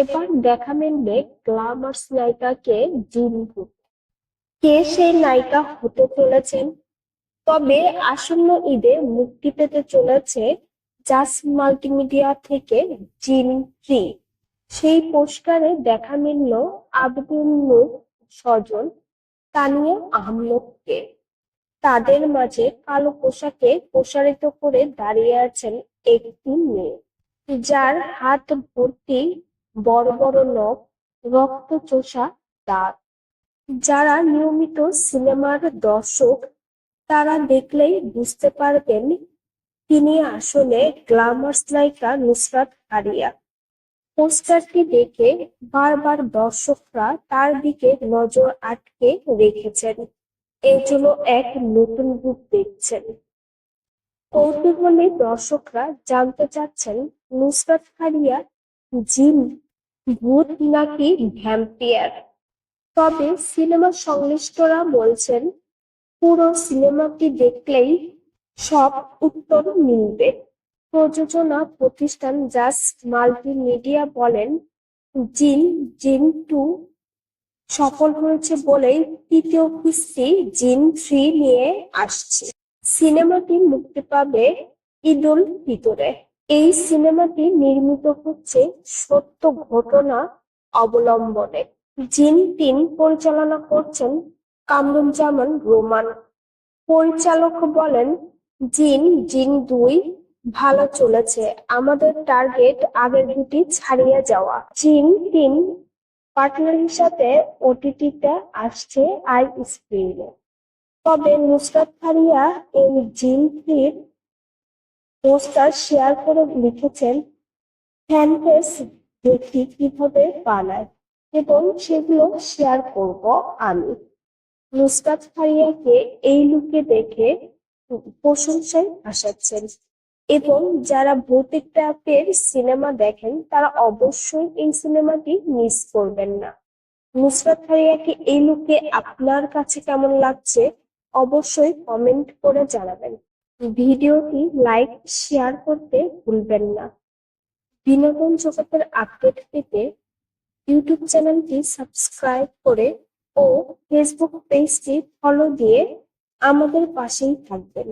এবার দেখা মিলবে গ্ল্যামার্স নায়িকাকে জিনহু কে সেই নায়িকা হতে চলেছেন? তবে আসন্ন ঈদে মুক্তি পেতে চলেছে জাস মাল্টিমিডিয়া থেকে জিন থ্রি সেই পোস্টারে দেখা মিলল আব্দুল নূর সজন তানিয়া আহমেদকে। তাদের মাঝে কালো পোশাকে প্রসারিত করে দাঁড়িয়ে আছেন একটি মেয়ে, যার হাত ভর্তি বড় বড় নখ রক্ত চোষা দাঁত। যারা নিয়মিত সিনেমার দর্শক, তারা দেখলেই বুঝতে পারবেন তিনি আসলে গ্ল্যামার্স নায়িকা নুসরাত ফারিয়া পোস্টারটি দেখে বারবার দর্শকরা তার দিকে নজর আটকে রেখেছেন। এর জন্য এক নতুন রূপ দেখছেন। কৌতূহলী দর্শকরা জানতে চাচ্ছেন, নুসরাত ফারিয়া জিন ভূত নাকি ভ্যাম্পিয়ার। তবে সিনেমা সংশ্লিষ্টরা বলছেন, পুরো সিনেমাটি দেখলেই সব উত্তর মিলবে। প্রযোজনা প্রতিষ্ঠান জাস্ট মাল্টিমিডিয়া বলেন, জিন জিন টু সফল হয়েছে বলেই তৃতীয় কিস্তি জিন থ্রি নিয়ে আসছে। সিনেমাটি মুক্তি পাবে ঈদুল ফিতরে। এই সিনেমাটি নির্মিত হচ্ছে সত্য ঘটনা অবলম্বনে জিন তিন পরিচালনা করছেন কামরুজ্জামান রোমান। পরিচালক বলেন, জিন জিন দুই, ভালো চলেছে। আমাদের টার্গেট আগের দুটি ছাড়িয়ে যাওয়া। জিন, তিন পার্টনার হিসাবে ওটিটিতে আসছে আই স্ক্রিনে। তবে নুসরাত ফারিয়া এই জিন থ্রির পোস্টার শেয়ার করে লিখেছেন ফ্যান দেখি কীভাবে বানায় এবং সেগুলো শেয়ার করব আমি। নুসরাত ফারিয়াকে এই লুকে দেখে প্রশংসায় ভাসাচ্ছেন এবং যারা ভৌতিক টাইপের সিনেমা দেখেন, তারা অবশ্যই এই সিনেমাটি মিস করবেন না। নুসরাত ফারিয়াকে এই লুকে আপনার কাছে কেমন লাগছে, অবশ্যই কমেন্ট করে জানাবেন। ভিডিওটি লাইক, শেয়ার করতে ভুলবেন না। বিনোদন জগতের আপডেট পেতে ইউটিউব চ্যানেলটি সাবস্ক্রাইব করে ও ফেসবুক পেজটি ফলো দিয়ে আমাদের পাশেই থাকবেন।